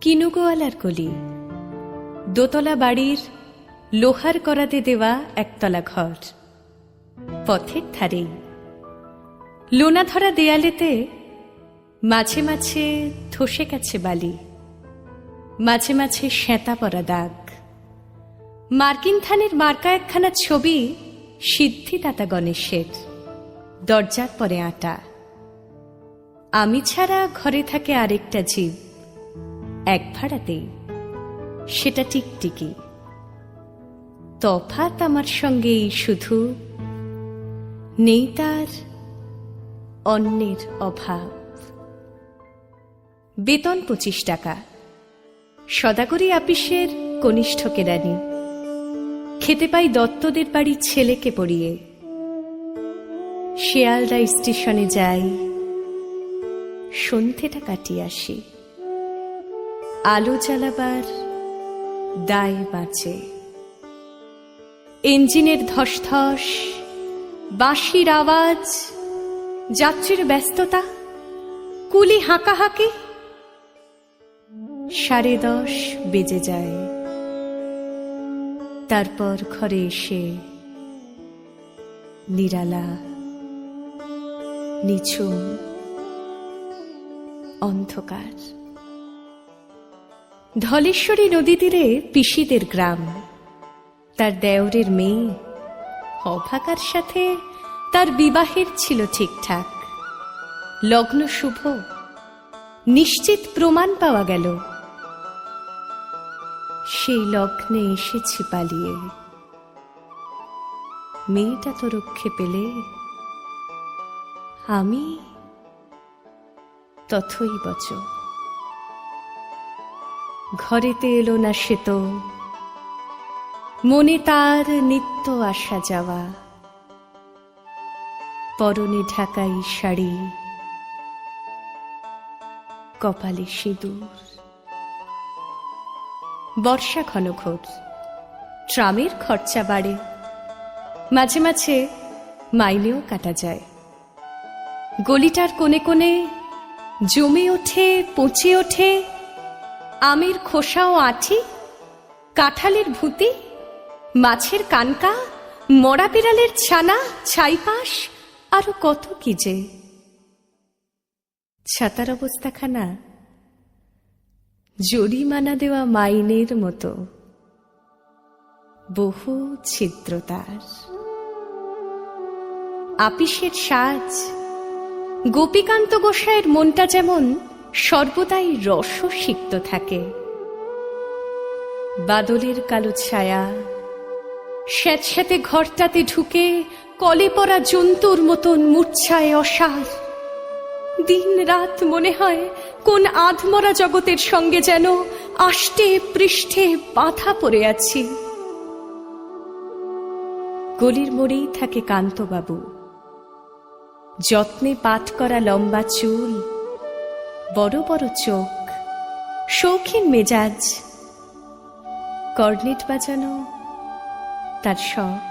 কিনুগোয়ালার গলি দোতলা বাড়ির লোহার করাতে দেওয়া একতলা ঘর। পথের ধারেই। লোনা ধরা দেয়ালেতে মাঝে মাঝে ধসে গেছে বালি। মাঝে মাঝে শ্যাঁতা পরা দাগ। মার্কিন থানের মার্কা একখানা ছবি সিদ্ধিদাতা গণেশের। দরজার পরে আটা। আমি ছাড়া ঘরে থাকে আরেকটা জীব। এক ভাড়াতেই সেটা টিকটিকি তফাত আমার সঙ্গেই শুধু নেই তার অন্যের অভাব। বেতন পঁচিশ টাকা। সদাগরি আপিসের কনিষ্ঠ কেরানি। খেতে পাই দত্তদের বাড়ির ছেলেকে পড়িয়ে। শিয়ালদা স্টেশনে যাই। সন্ধ্যেটা কাটিয়ে আসি। আলো জ্বালাবার দায় বাঁচে ইঞ্জিনের ধসধস, বাঁশির আওয়াজ, যাত্রীর ব্যস্ততা, কুলি হাঁকাহাঁকি, সাড়ে দশ বেজে যায়। তারপর ঘরে এসে নিরালা, নিঝুম, অন্ধকার। ধলেশ্বরী নদী তীরে পিসিদের গ্রাম। তার দেওরের মেয়ে, অভাগার সাথে তার বিবাহের ছিল ঠিকঠাক। লগ্ন শুভ, নিশ্চিত প্রমাণ পাওয়া গেল। সেই লগ্নে এসেছি পালিয়ে। মেয়েটা তো রক্ষে পেলে, আমি তথই বচ ঘরেতে এলো না সে তো। মনে তার নিত্য আসা যাওয়া। পরনে ঢাকাই শাড়ি। কপালে সিঁদুর। বর্ষা ঘনঘোর। ট্রামের খরচা বাড়ে। মাঝে মাঝে মাইনেও কাটা যায়। গলিটার কোণে কোণে জমে ওঠে, পচে ওঠে আমের খোসা ও আঠি, কাঁঠালের ভূতি, মাছের কানকা, মরা বিড়ালের ছানা, ছাইপাশ, আরও কত কি যে। ছাতার অবস্থাখানা, জরিমানা দেওয়া মাইনের মতো, বহু ছিদ্র তার। আপিসের সাজ, গোপীকান্ত গোসাইয়ের মনটা যেমন সর্বদাই রসসিক্ত থাকে। বাদলের কালো ছায়া, স্যাঁতস্যাঁতে ঘরটাতে ঢুকে কলে পড়া জন্তুর মতন মূর্ছায় অসার। দিন রাত মনে হয় কোন আধমরা জগতের সঙ্গে যেন আষ্টে পৃষ্ঠে বাধা পড়ে আছি। গলির মোড়েই থাকে কান্তবাবু। যত্নে পাঠ করা লম্বা চুল বড় বড় চোখ, শৌখিন মেজাজ, কর্নেট বাজানো, তার শখ।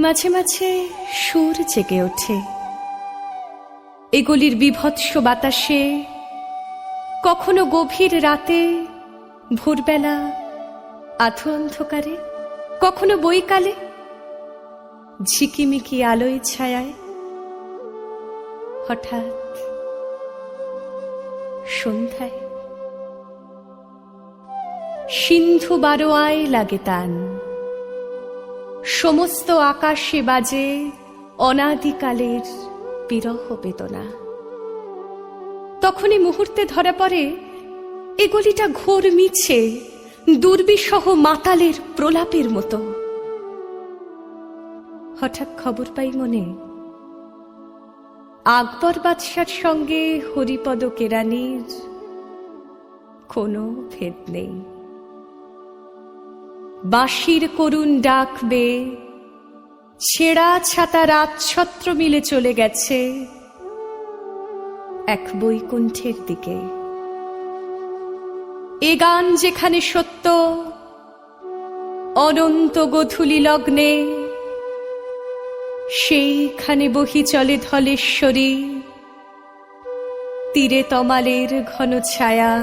মাঝে মাঝে সুর জেগে ওঠে। এগুলির বিভৎস বাতাসে কখনো গভীর রাতে, ভোরবেলা, আধো অন্ধকারে, কখনো বইকালে ঝিকিমিকি আলোয় ছায়ায় হঠাৎ সন্ধ্যায় সিন্ধু বারোয়ায় লাগে তান। সমস্ত আকাশে বাজে অনাদিকালের বিরহ বেদনা। তখনই মুহূর্তে ধরা পড়ে এগুলিটা ঘোর মিছে দুর্বিসহ মাতালের প্রলাপের মতো। হঠাৎ খবর পাই মনে আকবর বাদশার সঙ্গে হরিপদ কেরানির কোনো ভেদ নেই। বাঁশির করুণ ডাকবে, ছেঁড়া ছাতা রাতছত্র মিলে চলে গেছে এক বৈকুণ্ঠের দিকে। এ গান যেখানে সত্য, অনন্ত গধূলি লগ্নে সেইখানে বহি চলে ধলেশ্বরী। তীরে তমালের ঘন ছায়া।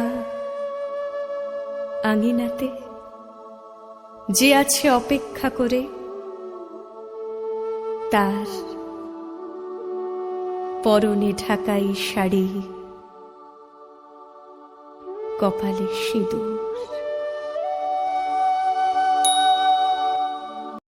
আঙিনাতে যে আছে অপেক্ষা করে তার পরনে ঢাকাই শাড়ি, কপালে সিঁদুর।